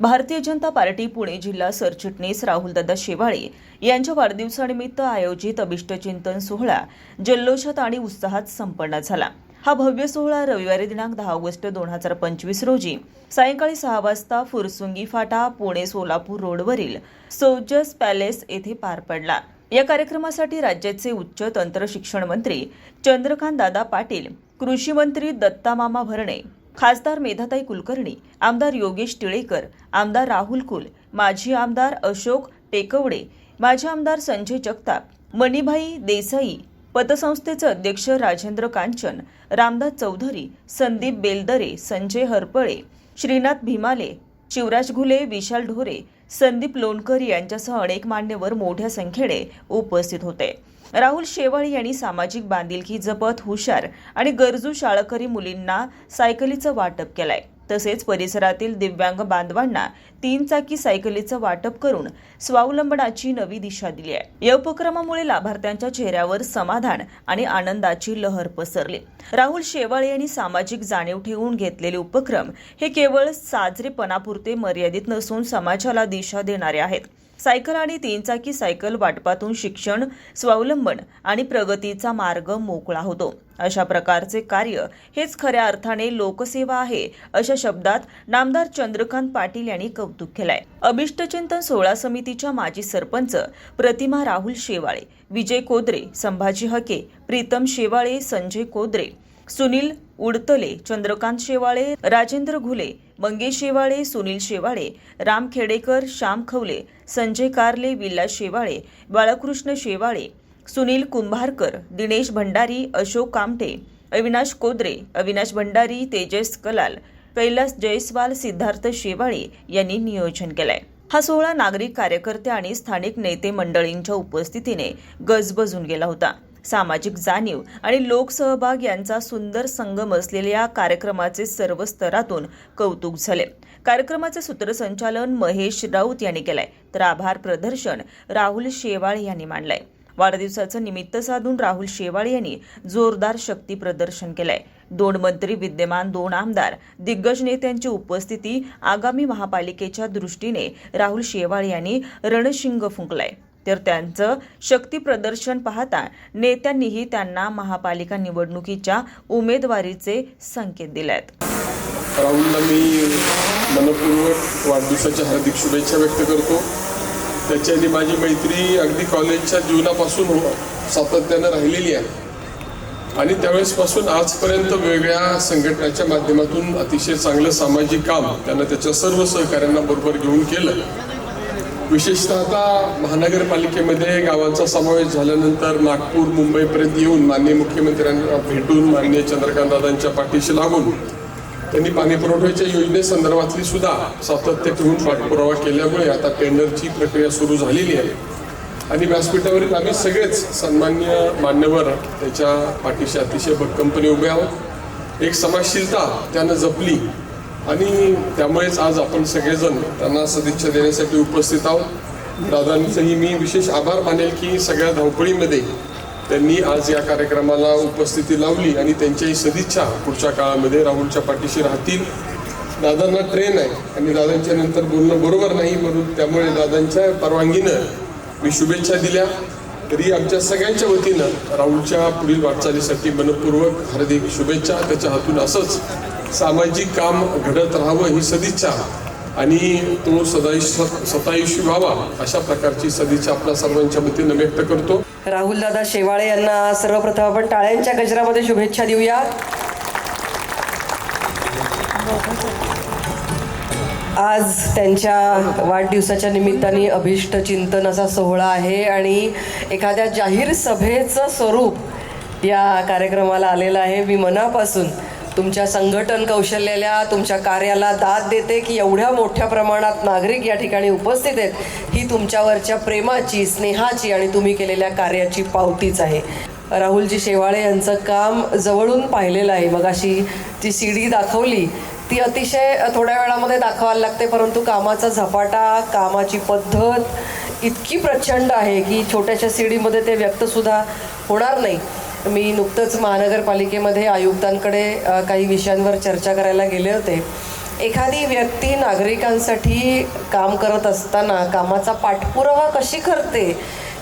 Bharatiya Janata party Pune जिल्हा सरचिटणीस राहुलदादा शेवाळे यांच्या वाढदिवसानिमित्त आयोजित अभिष्टचिंतन सोहळा जल्लोषात आणि उत्साहात संपन्न झाला. हा भव्य सोहळा रविवारी दिनांक दहा ऑगस्ट दोन हजार पंचवीस रोजी सायंकाळी सहा वाजता फुरसुंगी फाटा पुणे सोलापूर रोडवरील सोजस पॅलेस येथे पार पडला. या कार्यक्रमासाठी राज्याचे उच्च तंत्रशिक्षण मंत्री चंद्रकांत दादा पाटील कृषी मंत्री दत्तामामा भरणे खासदार मेधाताई कुलकर्णी आमदार योगेश टिळेकर आमदार राहुल कुल माजी आमदार अशोक टेकवडे माजी आमदार संजय जगताप मणिभाई देसाई पतसंस्थेचे अध्यक्ष राजेंद्र कांचन रामदास चौधरी संदीप बेलदरे संजय हरपळे श्रीनाथ भीमाले शिवराज घुले विशाल ढोरे संदीप लोणकर यांच्यासह अनेक मान्यवर मोठ्या संख्येने उपस्थित होते. राहुल शेवाळे यांनी सामाजिक बांधिलकी जपत हुशार आणि गरजू शाळकरी मुलींना सायकलीचं वाटप केलंय. तसेच परिसरातील दिव्यांग बांधवांना तीन चाकी सायकलीचं वाटप करून स्वावलंबनाची नवी दिशा दिली आहे. या उपक्रमामुळे लाभार्थ्यांच्या चेहऱ्यावर समाधान आणि आनंदाची लहर पसरली. राहुल शेवाळे यांनी सामाजिक जाणीव ठेवून घेतलेले उपक्रम हे केवळ साजरेपणापुरते मर्यादित नसून समाजाला दिशा देणारे आहेत. सायकल आणि तीन चाकी सायकल वाटपातून शिक्षण स्वावलंबन आणि प्रगतीचा मार्ग मोकळा होतो. अशा प्रकारचे कार्य हेच खऱ्या अर्थाने लोकसेवा आहे अशा शब्दात नामदार चंद्रकांत पाटील यांनी कौतुक केलंय. अभिष्टचिंतन सोहळा समितीच्या माजी सरपंच प्रतिमा राहुल शेवाळे विजय कोदरे संभाजी हके प्रीतम शेवाळे संजय कोदरे सुनील उडतले चंद्रकांत शेवाळे राजेंद्र घुले मंगेश शेवाळे सुनील शेवाळे राम खेडेकर श्याम खवले संजय कारले विलास शेवाळे बाळकृष्ण शेवाळे सुनील कुंभारकर दिनेश भंडारी अशोक कामटे अविनाश कोदरे अविनाश भंडारी तेजस कलाल कैलास जयस्वाल सिद्धार्थ शेवाळे यांनी नियोजन केलंय. हा सोहळा नागरिक कार्यकर्ते आणि स्थानिक नेते मंडळींच्या उपस्थितीने गजबजून गेला होता. सामाजिक जाणीव आणि लोकसहभाग यांचा सुंदर संगम असलेल्या या कार्यक्रमाचे सर्व स्तरातून कौतुक झाले. कार्यक्रमाचे सूत्रसंचालन महेश राऊत यांनी केलंय. तर आभार प्रदर्शन राहुल शेवाळ यांनी मांडलंय. वाढदिवसाचं निमित्त साधून राहुल शेवाळे यांनी जोरदार शक्ती प्रदर्शन केलंय. दोन मंत्री विद्यमान दोन आमदार दिग्गज नेत्यांची उपस्थिती आगामी महापालिकेच्या दृष्टीने राहुल शेवाळे यांनी रणशिंग फुंकलाय. तर त्यांचं शक्तीप्रदर्शन पाहता नेत्यांनीही त्यांना महापालिका निवडणुकीच्या उमेदवारीचे संकेत दिले आहेत राहुलला मी मनपूर्वक वाढदिवसाच्या हार्दिक शुभेच्छा व्यक्त करतो. त्याची आणि माझी मैत्री अगदी कॉलेजच्या जीवनापासून हो- सातत्यानं राहिलेली आहे. आणि त्यावेळेसपासून आजपर्यंत वेगवेगळ्या संघटनाच्या माध्यमातून अतिशय चांगलं सामाजिक काम त्यांना त्याच्या सर्व सहकाऱ्यांना बरोबर घेऊन केलं. विशेषतः आता महानगरपालिकेमध्ये गावांचा समावेश झाल्यानंतर नागपूर मुंबईपर्यंत येऊन माननीय मुख्यमंत्र्यांना भेटून माननीय चंद्रकांतदादांच्या पाठीशी लागून त्यांनी पाणी पुरवठ्याच्या योजनेसंदर्भातली सुद्धा सातत्य ठेवून पाठपुरावा केल्यामुळे आता टेंडरची प्रक्रिया सुरू झालेली आहे. आणि व्यासपीठावरील आम्ही सगळेच सन्मान्य मान्यवर त्याच्या पाठीशी अतिशय भक्कमपणे उभे आहोत. एक समाजशीलता त्यानं जपली. आणि त्यामुळेच आज आपण सगळेजण त्यांना सदिच्छा देण्यासाठी उपस्थित आहोत. दादांचंही मी विशेष आभार मानेल की सगळ्या धावपळीमध्ये त्यांनी आज या कार्यक्रमाला उपस्थिती लावली आणि त्यांच्याही सदिच्छा पुढच्या काळामध्ये राहुलच्या पाठीशी राहतील. दादांना ट्रेन आहे आणि दादांच्या नंतर बोलणं बरोबर नाही म्हणून त्यामुळे दादांच्या परवानगीनं मी शुभेच्छा दिल्या. तरी आमच्या सगळ्यांच्या वतीनं राहुलच्या पुढील वाटचालीसाठी मनपूर्वक हार्दिक शुभेच्छा. त्याच्या हातून असंच सामाजिक काम घडत राहावं ही सदिच्छा. आणि तो सदायुष सतायुषी व्हावा अशा प्रकारची सदिच्छा आपल्या सर्वांच्या वतीनं व्यक्त करतो. राहुल दादा शेवाळे यांना सर्वप्रथम आपण टाळ्यांच्या गजरामध्ये शुभेच्छा देऊया. आज त्यांच्या वाढदिवसाच्या निमित्ताने अभिष्ट चिंतन असा सोहळा आहे आणि एखाद्या जाहीर सभेचं स्वरूप या कार्यक्रमाला आलेलं आहे. मी मनापासून तुमच्या संघटन कौशल्याला तुमच्या कार्याला दाद देते की एवढ्या मोठ्या प्रमाणात नागरिक या ठिकाणी उपस्थित आहेत ही तुमच्यावरच्या प्रेमाची स्नेहाची आणि तुम्ही केलेल्या कार्याची पावतीच आहे. राहुलजी शेवाळे यांचं काम जवळून पाहिलेलं आहे. मग अशी जी सी डी दाखवली ती अतिशय थोड्या वेळामध्ये दाखवायला लागते परंतु कामाचा झपाटा कामाची पद्धत इतकी प्रचंड आहे की छोट्याशा सीडीमध्ये ते व्यक्तसुद्धा होणार नाही. मी नुकतंच महानगरपालिकेमध्ये आयुक्तांकडे काही विषयांवर चर्चा करायला गेले होते. एखादी व्यक्ती नागरिकांसाठी काम करत असताना कामाचा पाठपुरावा कशी करते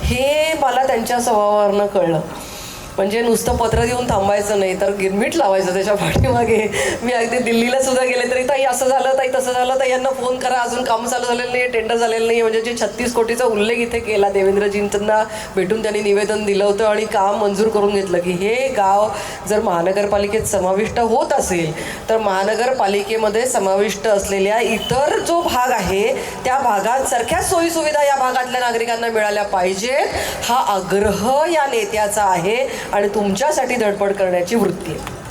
हे मला त्यांच्या स्वभावावरनं कळलं. म्हणजे नुसतं पत्र देऊन थांबायचं नाही तर गिरमीट लावायचं त्याच्या पाठीमागे. मी अगदी दिल्लीला सुद्धा गेले तरी ताई असं झालं ताई तसं झालं ताई यांना फोन करा अजून काम चालू झालेलं नाही टेंडर झालेलं नाही म्हणजे जे छत्तीस कोटीचा उल्लेख इथे केला देवेंद्रजींना भेटून त्यांनी निवेदन दिलं होतं आणि काम मंजूर करून घेतलं की हे गाव जर महानगरपालिकेत समाविष्ट होत असेल तर महानगरपालिकेमध्ये समाविष्ट असलेल्या इतर जो भाग आहे त्या भागात सारख्या सोयीसुविधा या भागातल्या नागरिकांना मिळाल्या पाहिजेत. हा आग्रह या नेत्याचा आहे. आणि तुमच्यासाठी धडपड करण्याची वृत्ती आहे.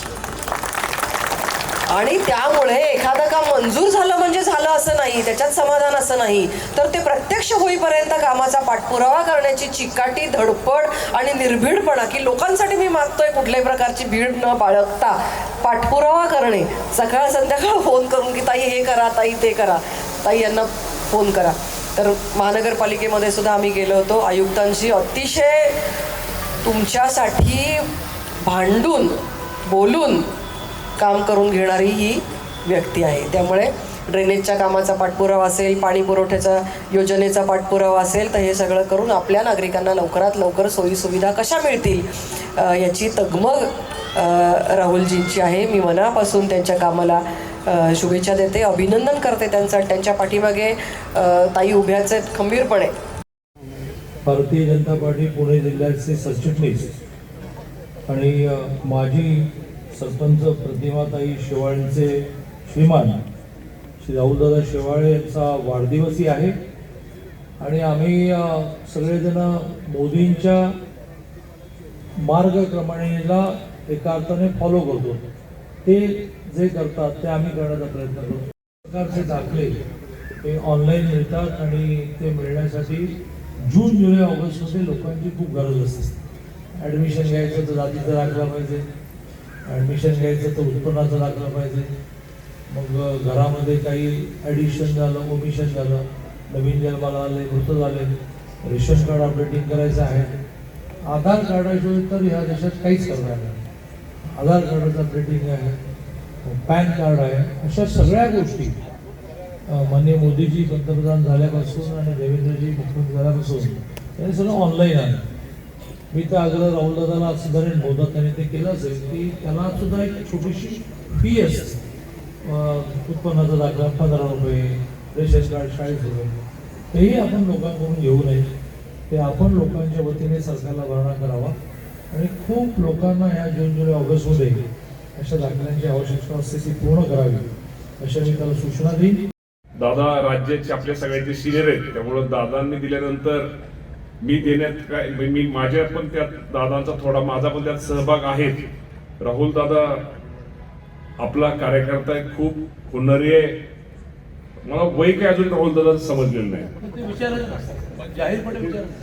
आणि त्यामुळे एखादं काम मंजूर झालं म्हणजे झालं असं नाही त्याच्यात समाधान असं नाही तर ते प्रत्यक्ष होईपर्यंत कामाचा पाठपुरावा करण्याची चिकाटी धडपड आणि निर्भीडपणा की लोकांसाठी मी मागतोय कुठल्याही प्रकारची भीड न बाळगता पाठपुरावा करणे. सकाळ संध्याकाळ फोन करून की ताई हे करा ताई ते करा. ताई यांना फोन करा. तर महानगरपालिकेमध्ये सुद्धा आम्ही गेलो होतो. आयुक्तांशी अतिशय तुमच्यासाठी भांडून बोलून काम करून घेणारी ही व्यक्ती आहे. त्यामुळे ड्रेनेजच्या कामाचा पाठपुरावा असेल पाणी पुरवठ्याचा योजनेचा पाठपुरावा असेल तर हे सगळं करून आपल्या नागरिकांना लवकरात लवकर सोयीसुविधा कशा मिळतील याची तगमग राहुलजींची आहे. मी मनापासून त्यांच्या कामाला शुभेच्छा देते. अभिनंदन करते त्यांचं. त्यांच्या पाठीमागे ताई उभ्याचे आहेत खंबीरपणे. भारतीय जनता पार्टी पुणे जिल्ह्याचे सरचिटणीस आणि माजी सरपंच प्रतिमाताई शेवाळेंचे श्रीमान श्री राहुलदादा शेवाळे यांचा वाढदिवसही आहे. आणि आम्ही सगळेजण मोदींच्या मार्गक्रमणीला एका अर्थाने फॉलो करतो. ते जे करतात ते आम्ही करण्याचा प्रयत्न करतो. प्रकारचे दाखले हे ऑनलाईन मिळतात आणि ते मिळण्यासाठी जून जुलै ऑगस्टमध्ये लोकांची खूप गरज असते. ॲडमिशन घ्यायचं तर जातीचा दाखला पाहिजे. ॲडमिशन घ्यायचं तर उत्पन्नाचा दाखला पाहिजे. मग घरामध्ये काही ॲडिशन झालं ओमिशन झालं नवीन जन्माला आले मृत झाले रेशन कार्ड अपडेटिंग करायचं आहे. आधार कार्डाशिवाय तर ह्या देशात काहीच करणार नाही. आधार कार्डाचं अपडेटिंग आहे पॅन कार्ड आहे अशा सगळ्या गोष्टी. माननीय मोदीजी पंतप्रधान झाल्यापासून आणि देवेंद्रजी मुख्यमंत्री झाल्यापासून हे सगळं ऑनलाईन आहे. मी तर आग्रह राहुलदादाला असं धरेन बहुधा त्यांनी ते केलं असेल की त्याला सुद्धा एक छोटीशी फी असते. उत्पन्नाचा दाखला पंधरा रुपये रेशन कार्ड चाळीस रुपये. तेही आपण लोकांकडून घेऊ नये. ते आपण लोकांच्या वतीने सरकारला भरणा करावा. आणि खूप लोकांना या जून जुलै ऑगस्टमध्ये अशा दाखल्यांची आवश्यकता असते ती पूर्ण करावी. अशा मी त्याला सूचना देईन. दादा राज्याचे आपल्या सगळ्यांचे सिनियर आहेत. त्यामुळं दादांनी दिल्यानंतर मी देण्यात काय मी माझ्या पण त्यात दादांचा थोडा माझा पण त्यात सहभाग आहे. राहुल दादा आपला कार्यकर्ता आहे खूप हुनरी आहे. मला वय काय अजून राहुल दादा समजलेलं नाही.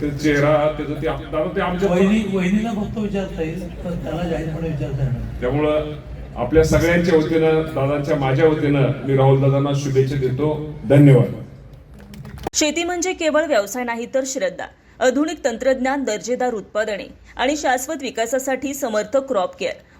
ते चेहरा त्याचं ते दादा ते आमच्या वहिनी वहिनीला फक्त विचारता येईल पण त्याला जाहीरपणे विचारता येणार त्यामुळं आपल्या सगळ्यांच्या वतीनं दादांच्या माझ्या वतीनं मी राहुल दादांना शुभेच्छा देतो. धन्यवाद. शेती म्हणजे केवळ व्यवसाय नाही तर श्रद्धा आधुनिक तंत्रज्ञान दर्जेदार उत्पादने आणि शाश्वत विकासासाठी समर्थ क्रॉप केअर